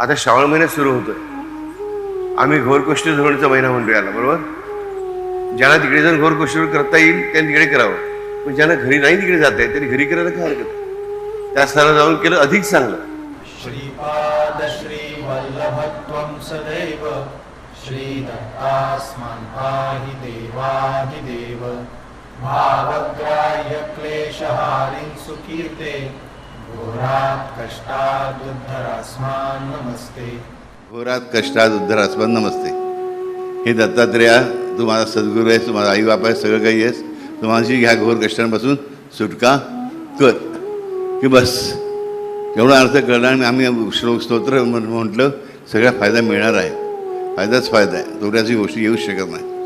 आता श्रावण महिना सुरू होतोय. आम्ही घोरकोष्ठ धोरणचा महिना म्हणतो याला बरोबर? ज्यांना तिकडे जाऊन घोरकोष्टीवर करता येईल त्यांनी तिकडे करावं. पण ज्यांना घरी नाही तिकडे जात आहे त्यांनी घरी करायला काय हरकत? आहे? त्या स्थानाला जाऊन केलं अधिक चांगलं. श्रीपाद श्री वल्लभत्वं सदैव श्री श्रीदत्तास्मान् पाहि देवादिदेव भावग्राह्य क्लेशहारिं सुकीर्ते घोरात् कष्टादुद्धरास्मान् नमस्ते. घोरात कष्टात उद्धर अस्मान नमस्ते. हे दत्तात्रेया तू माझा सद्गुरू आहेस तू माझा आई बाप आहे सगळं काही आहेस. तू माझी ह्या घोर कष्टांपासून सुटका कर. की बस एवढा अर्थ कळला आणि आम्ही श्लोक स्तोत्र म्हटलं सगळा फायदा मिळणार आहे. फायदाच फायदा आहे. तोट्याची गोष्टी येऊच शकत नाही.